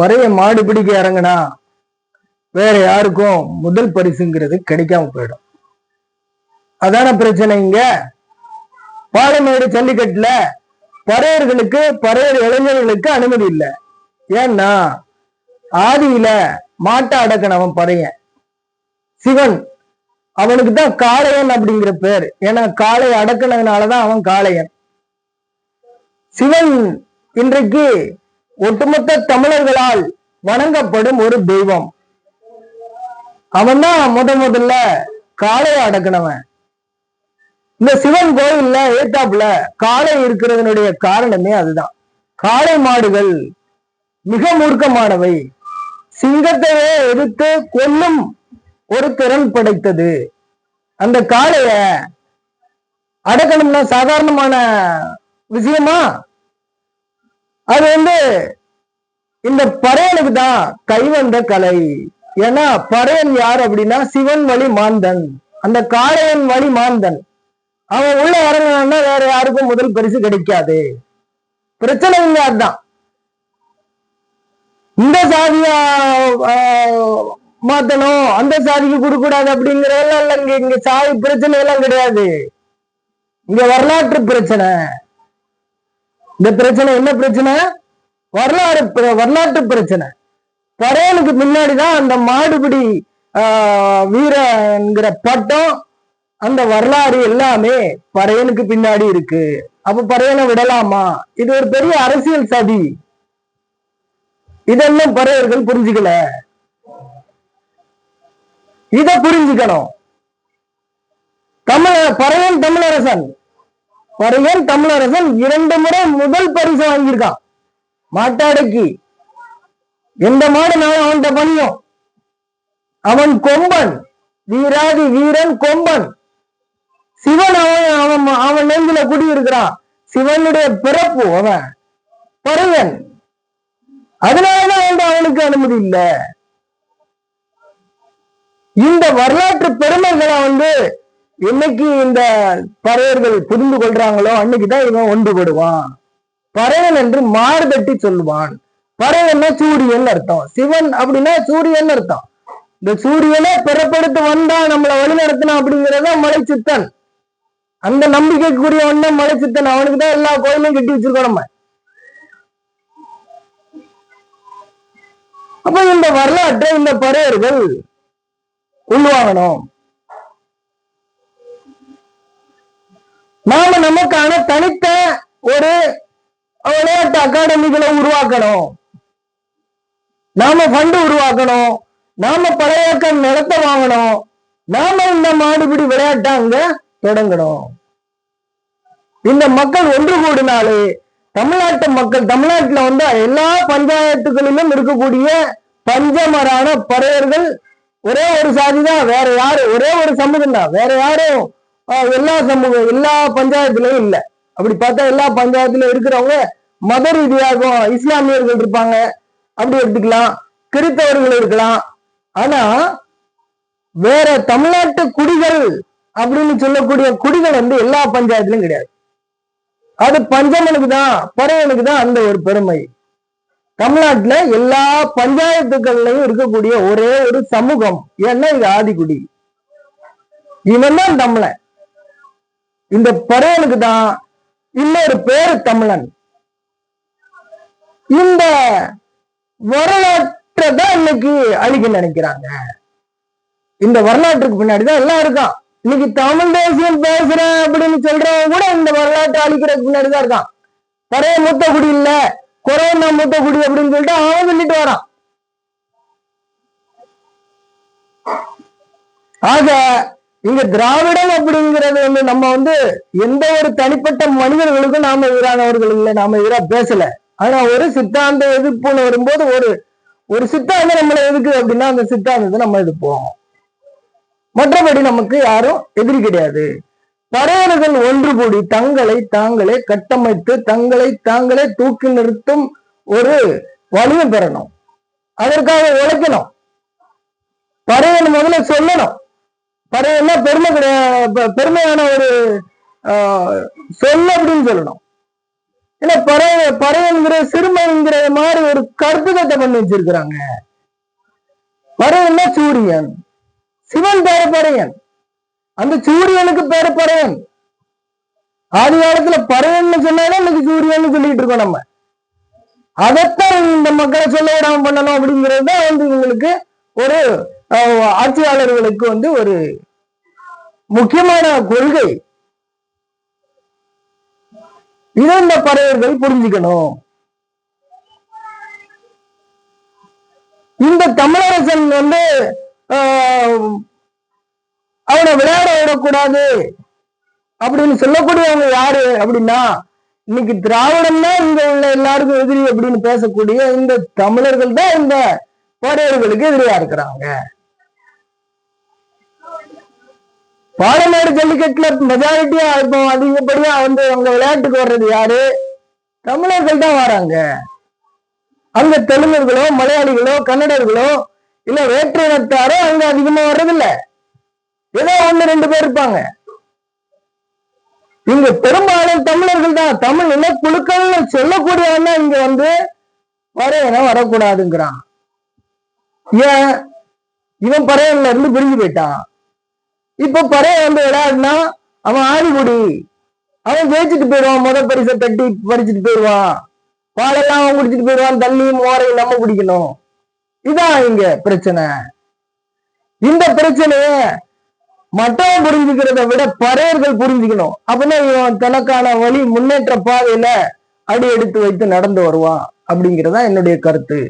பறைய மாடு பிடிக்க இறங்குனா வேற யாருக்கும் முதல் பரிசுங்கிறது கிடைக்காம போயிடும். அதான பிரச்சனை இங்க. பாலமேடு ஜல்லிக்கட்டுல பறையர்களுக்கு பறையர் இளைஞர்களுக்கு அனுமதி இல்லை. ஏன்னா ஆதியில மாட்டை அடக்கணவன் பறையன். சிவன். அவனுக்கு தான் காளையன் அப்படிங்கிற பேர். ஏன்னா காளை அடக்கினதுனாலதான் அவன் காளையன். சிவன் இன்றைக்கு ஒட்டுமொத்த தமிழர்களால் வணங்கப்படும் ஒரு தெய்வம். அவன் தான் முத முதல்ல காளையை அடக்கினவன். இந்த சிவன் கோயில்ல ஏத்தாப்புல காளை இருக்கிறதனுடைய காரணமே அதுதான். காளை மாடுகள் மிக மூர்க்கமானவை. சிங்கத்தையே எதிர்த்து கொல்லும் ஒரு திறன் படைத்தது. அந்த காளைய அடக்கணும்னா சாதாரணமான விஷயமா? அது வந்து இந்த பறையனுக்கு தான் கைவந்த கலை. ஏன்னா பறையன் யார் அப்படின்னா சிவன் வழி மாந்தன். அந்த காளையன் வழி மாந்தன். அவன் உள்ள இறங்கினான்னா வேற யாருக்கும் முதல் பரிசு கிடைக்காது. பிரச்சனை இங்க அதுதான். இந்த சாதியா மாத்தணும். அந்த சாதிக்கு கொடுக்க கூடாது அப்படிங்கறதெல்லாம் இங்க இங்க சாதி பிரச்சனை எல்லாம் கிடையாது. இங்க வரலாற்று பிரச்சனை. இந்த பிரச்சனை என்ன பிரச்சனை? வரலாறு வரலாற்று பிரச்சனை. பறையனுக்கு முன்னாடிதான் அந்த மாடுபிடி ஆஹ், வீரங்கிற பட்டம் அந்த வரலாறு எல்லாமே பறையனுக்கு பின்னாடி இருக்கு. அப்ப பறையனை விடலாமா? இது ஒரு பெரிய அரசியல் சதி. இதெல்லாம் பறையர்கள் புரிஞ்சுக்கல. இத புரிஞ்சுக்கணும். தமிழ பறையன் தமிழரசன். பறையன் தமிழரசன் இரண்டு முறை முதல் பரிசு வாங்கியிருக்கான். மாட்டாடைக்கு. எந்த மாடுனாலும் அவன்கிட்ட பண்ணியும் அவன் கொம்பன். வீராதி வீரன் கொம்பன். சிவன் அவன் அவன் அவன் நெஞ்சில குடியிருக்கிறான். சிவனுடைய பிறப்பு அவன். பறையன். அதனாலதான் வந்து அவனுக்கு அனுமதி இல்ல. இந்த வரலாற்று பெருமைகளை வந்து என்னைக்கு இந்த பறையர்கள் புரிந்து கொள்றாங்களோ அன்னைக்குதான் இவன் ஒன்றுபடுவான். பறையன் என்று மாறுதட்டி சொல்லுவான். பறையன்னா சூரியன் அர்த்தம். சிவன் அப்படின்னா சூரியன் அர்த்தம். இந்த சூரியனை பிறப்படுத்து வந்தா நம்மளை வழிநடத்தினான் அப்படிங்கிறத மலைச்சித்தன். அந்த நம்பிக்கைக்குரிய ஒண்ணு மலைச்சித்தன். அவனுக்கு தான் எல்லா கோயிலும் கட்டி வச்சிருக்கோம் நம்ம. அப்ப இந்த வரலாற்றை இந்த பறையர்கள் உள்வாங்கணும். நாம நமக்கான தனித்த ஒரு விளையாட்டு அகாடமிகளை உருவாக்கணும். நாம ஃபண்டு உருவாக்கணும். நாம பழையாக்கம் நடத்த வாங்கணும். நாம இந்த மாடுபிடி விளையாட்டை அங்க தொடங்கணும். இந்த மக்கள் ஒன்று கூடினாலே தமிழ்நாட்டு மக்கள் தமிழ்நாட்டுல வந்து எல்லா பஞ்சாயத்துகளிலும் இருக்கக்கூடிய பஞ்சமரான பறையர்கள் ஒரே ஒரு சாதி தான் வேற யாரு? ஒரே ஒரு சமூகம் தான் வேற யாரும் எல்லா சமூகம் எல்லா பஞ்சாயத்துலயும் இல்ல. அப்படி பார்த்தா எல்லா பஞ்சாயத்துல இருக்கிறவங்க மத ரீதியாகவும் இஸ்லாமியர்கள் இருப்பாங்க. அப்படி எடுத்துக்கலாம். கிறித்தவர்கள் இருக்கலாம். ஆனா வேற தமிழ்நாட்டு குடிகள் அப்படின்னு சொல்லக்கூடிய குடிகள் வந்து எல்லா பஞ்சாயத்துலயும் கிடையாது. அது பஞ்சமனுக்கு தான் பறையனுக்கு தான் அந்த ஒரு பெருமை. தமிழ்நாட்டுல எல்லா பஞ்சாயத்துக்கள்லயும் இருக்கக்கூடிய ஒரே ஒரு சமூகம். ஏன்னா இது ஆதிக்குடி. இவன் தான் தமிழன். இந்த பறையனுக்கு தான் இன்னொரு பேரு தமிழன். இந்த வரலாற்றை தான் இன்னைக்கு அழிக்க நினைக்கிறாங்க. இந்த வரலாற்றுக்கு பின்னாடிதான் எல்லாம் இருக்கான். இன்னைக்கு தமிழ் தேசியம் பேசுறேன் அப்படின்னு சொல்றவங்க கூட இந்த வரலாற்றை அழிக்கிறதுக்கு பின்னாடிதான் இருக்கான். பறைய மூத்த குடி இல்ல கொரோனா மூத்த குடி அப்படின்னு சொல்லிட்டு அவன் சொல்லிட்டு வரான். ஆக இங்க திராவிடம் அப்படிங்கிறது வந்து நம்ம வந்து எந்த ஒரு தனிப்பட்ட மனிதர்களுக்கும் நாம எதிரானவர்கள் இல்லை நாம எதிராக பேசல. ஆனா ஒரு சித்தாந்த எதிர்ப்புன்னு வரும்போது ஒரு ஒரு சித்தாந்தம் நம்மளை எதுக்கு அப்படின்னா அந்த சித்தாந்தத்தை நம்ம எதிர்ப்போம். மற்றபடி நமக்கு யாரும் எதிரி கிடையாது. பறையர்கள் ஒன்று கூடி தங்களை தாங்களே கட்டமைத்து தங்களை தாங்களே தூக்கி நிறுத்தும் ஒரு வலிமை பெறணும். அதற்காக உழைக்கணும். பறையன் முதல்ல சொல்லணும். பறையன்னா பெருமை கிடையாது பெருமையான ஒரு ஆஹ், சொல் அப்படின்னு சொல்லணும். ஏன்னா பறவை பறையங்கிற சிறுமைங்கிற மாதிரி ஒரு கருத்துக்கத்தை பண்ணி வச்சிருக்கிறாங்க. பறையன்னா சூரியன். சிவன் பேரு பறையன் அந்த சூரியனுக்கு பேரு பறையன் ஆதி காலத்துல பறையன்னு சொன்னாலும் இன்னைக்கு சூரியன் சொல்லிட்டு இருக்கோம் நம்ம. அதைத்தான் இந்த மக்களை சொல்ல விடாம பண்ணணும் அப்படிங்கிறது தான் வந்து இவங்களுக்கு ஒரு ஆட்சியாளர்களுக்கு வந்து ஒரு முக்கியமான கொள்கை. இதை இந்த பறையர்கள் புரிஞ்சுக்கணும். இந்த தமிழரசன் வந்து ஆஹ், அவனை விளையாட விடக்கூடாது அப்படின்னு சொல்லக்கூடியவங்க யாரு அப்படின்னா இன்னைக்கு திராவிடம்னா இங்க உள்ள எல்லாருக்கும் எதிரி அப்படின்னு பேசக்கூடிய இந்த தமிழர்கள் தான் இந்த பறையர்களுக்கு எதிரியா இருக்கிறாங்க. பாலநாடு ஜல்லிக்கட்டுல மெஜாரிட்டியா இப்போ அதிகப்படியா வந்து அவங்க விளையாட்டுக்கு வர்றது யாரு? தமிழர்கள் தான் வராங்க. அங்க தெலுங்கர்களோ மலையாளிகளோ கன்னடர்களோ இல்ல வேற்று இனத்தாரோ அங்க அதிகமா வர்றதில்ல. ஏதோ ஒண்ணு ரெண்டு பேர் இருப்பாங்க. இங்க பெரும்பாலும் தமிழர்கள் தான் தமிழ் இனக்குழுக்கள்னு சொல்லக்கூடியவன் தான் இங்க வந்து பறையன வரக்கூடாதுங்கிறான். ஏன்? இவன் பறையன்ல இருந்து பிரிஞ்சு போயிட்டான். இப்ப பறைய வந்து விளையாடுனா அவன் ஆடிபுடி அவன் ஜெயிச்சுட்டு போயிடுவான் முத பரிசை தட்டி பறிச்சுட்டு போயிடுவான். பாலெல்லாம் அவன் குடிச்சிட்டு போயிடுவான் தண்ணியும் மோரையும் நம்ம பிடிக்கணும் இதான் இங்க பிரச்சனை. இந்த பிரச்சனைய மற்றவன் புரிஞ்சுக்கிறத விட பறையர்கள் புரிஞ்சுக்கணும். அப்படின்னா இவன் தனக்கான வழி முன்னேற்ற பாதையில அடி எடுத்து வைத்து நடந்து வருவான். அப்படிங்கிறதா என்னுடைய கருத்து.